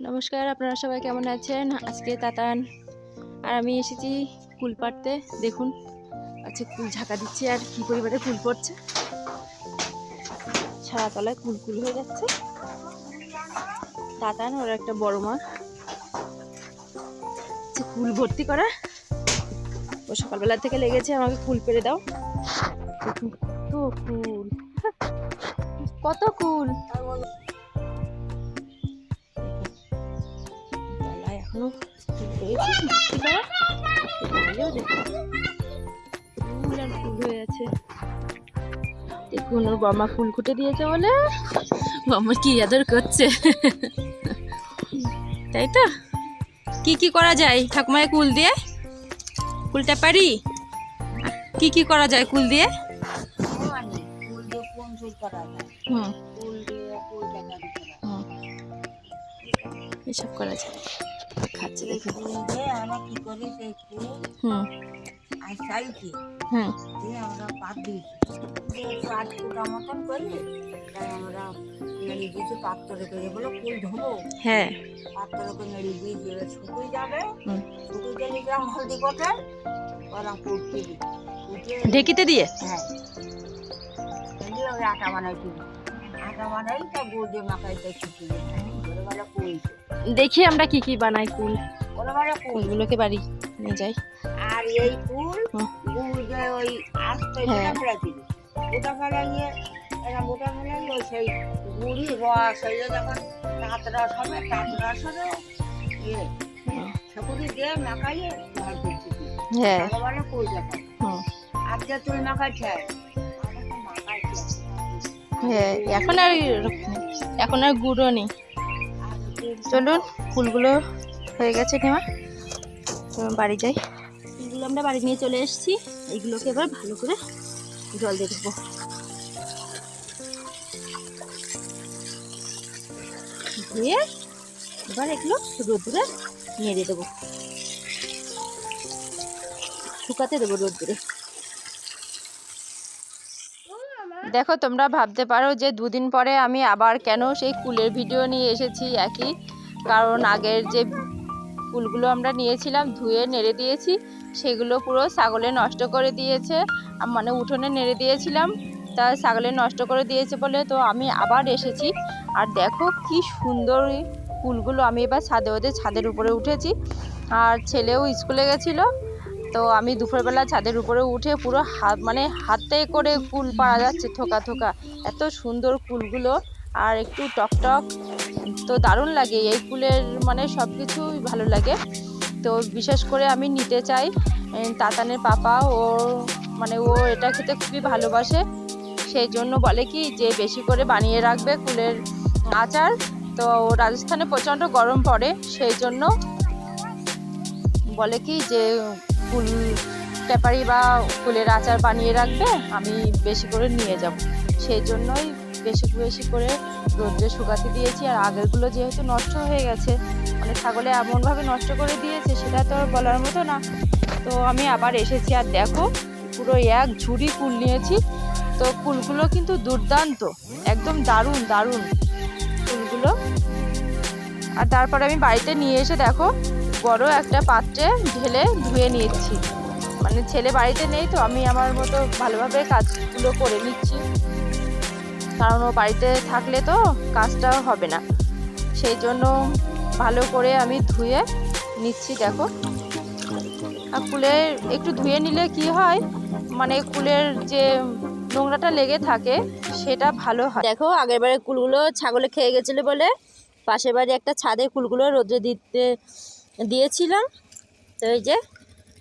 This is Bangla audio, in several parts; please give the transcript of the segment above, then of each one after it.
নমস্কার আপনারা সবাই কেমন আছেন? আজকে তাতান আর আমি এসেছি কুল পাড়তে দেখুন। আচ্ছা কুল ঝাঁকা দিচ্ছি আর কি পরিমাণে কুল পড়ছে। ছাড়া তলায় কুল কুল হয়ে যাচ্ছে। তাতান ওর একটা বড় মা। আচ্ছা, কুল ভর্তি করা? ও সকালবেলা থেকে লেগেছে আমাকে কুল পেরে দাও। কত কুল। কত কুল? দেখুন, ফুল আর ফুল হয়ে আছে দেখুন ওর বাবা ফুল কুটে দিয়েছে বলে। বাবা কি আদর করছে? তাই তো? কি কি করা যায় ঠাকুমায় কুল দিয়ে? কুলটা পারি? কি কি করা যায় কুল দিয়ে? হুম। এসব করা যায়। খাচ্ছে দেখুন আমরা কি করি সেই ফুল হুম। আর সাইকে হুম। দিয়ে আমরা পাত দিয়েছি। দিয়ে পাত ফুটা মতন করি আমরা নেড়ি দিয়েছি পাত্রে করে। বলে ফুল ধোবো। হ্যাঁ। পাত্রে করে নেড়ি দিয়ে দিয়ে শুকুই যাবে। শুকুই হলদি কোটে ওরা দিই ঢেকিতে দিয়ে? হ্যাঁ। আটা বানাই আটা বানাই তা গুড় দিয়ে মাখাই তাই দেখি আমরা কি কি বানাই কুল। বেলা কুলগুলোকে বাড়ি নিয়ে যাই। আর এই ফুল। গুড় ওই আস্তে হ্যাঁ। গোটা ফেলা দিবি? গোটা ফেলাইয়ে এরা গোটা সেই গুড়ি রস হইলে যখন তাঁত রস হবে তাঁত রস হবে ইয়ে সেগুলি দিয়ে মাখাইয়ে ঘর করতে হ্যাঁ। ফুল আজকে তুই হ্যাঁ এখন আর এখন আর গুঁড়ো নেই। চলুন ফুলগুলো হয়ে গেছে নেওয়া তো বাড়ি যাই। ফুলগুলো আমরা বাড়ি নিয়ে চলে এসেছি। এইগুলোকে এবার ভালো করে জল দিয়ে দেবো। দিয়ে এবার এগুলো রোদ্দুরে নেড়ে দেবো। শুকাতে দেবো রোদ্দুরে। দেখো তোমরা ভাবতে পারো যে দুদিন পরে আমি আবার কেন সেই কুলের ভিডিও নিয়ে এসেছি একই কারণ আগের যে কুলগুলো আমরা নিয়েছিলাম, ধুয়ে নেড়ে দিয়েছি, সেগুলো পুরো ছাগলে নষ্ট করে দিয়েছে। মানে উঠোনে নেড়ে দিয়েছিলাম, তা ছাগলে নষ্ট করে দিয়েছে বলে তো আমি আবার এসেছি। আর দেখো কি সুন্দর এই কুলগুলো আমি এবার ছাদে, ওদের ছাদের উপরে উঠেছি। আর ছেলেও স্কুলে গেছিল, তো আমি দুপুরবেলা ছাদের উপরে উঠে পুরো হাত মানে হাতে করে কুল পাড়া যাচ্ছে, থোকা থোকা। এত সুন্দর কুলগুলো আর একটু টকটক তো দারুণ লাগে, এই ফুলের মানে সব কিছুই ভালো লাগে। তো বিশেষ করে আমি নিতে চাই তাতানের পাপা। ও মানে ও এটা খেতে খুবই ভালোবাসে। সেই জন্য বলে কি যে বেশি করে বানিয়ে রাখবে কুলের আচার। তো রাজস্থানে প্রচণ্ড গরম পড়ে, সেই জন্য বলে কি যে ফুল পেপারি বা ফুলের আচার বানিয়ে রাখবে, আমি বেশি করে নিয়ে যাব। সেই জন্যই বেশি বেশি করে রোদ্রে শুকাতে দিয়েছি আর আগেরগুলো যেহেতু নষ্ট হয়ে গেছে মানে ছাগলে এমনভাবে নষ্ট করে দিয়েছে সেটা তো আর বলার মতো না। তো আমি আবার এসেছি আর দেখো, পুরো এক ঝুড়ি কুল নিয়েছি। তো কুলগুলো কিন্তু দুর্দান্ত, একদম দারুণ দারুণ ফুলগুলো। আর তারপরে আমি বাড়িতে নিয়ে এসে দেখো, বড় একটা পাত্রে ঢেলে ধুয়ে নিয়েছি মানে ছেলে বাড়িতে নেই তো, আমি আমার মতো ভালোভাবে কাজগুলো করে নিচ্ছি। কারণ ও বাড়িতে থাকলে তো কাজটা হবে না। সেই জন্য ভালো করে আমি ধুয়ে নিচ্ছি, দেখো। আর কুলের একটু ধুয়ে নিলে কি হয় মানে কুলের যে নোংরাটা লেগে থাকে, সেটা ভালো হয়। দেখো আগের বারে কুলগুলো ছাগলে খেয়ে গেছিল বলে পাশের বাড়ি একটা ছাদে কুলগুলো রোদ্রে দিতে দিয়েছিলাম। তো এই যে,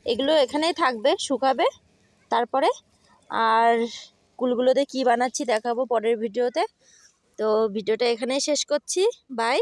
এগুলো এখানেই থাকবে, শুকাবে। তারপরে আর কুলগুলোতে কি বানাচ্ছি দেখাবো পরের ভিডিওতে। তো ভিডিওটা এখানেই শেষ করছি। বাই।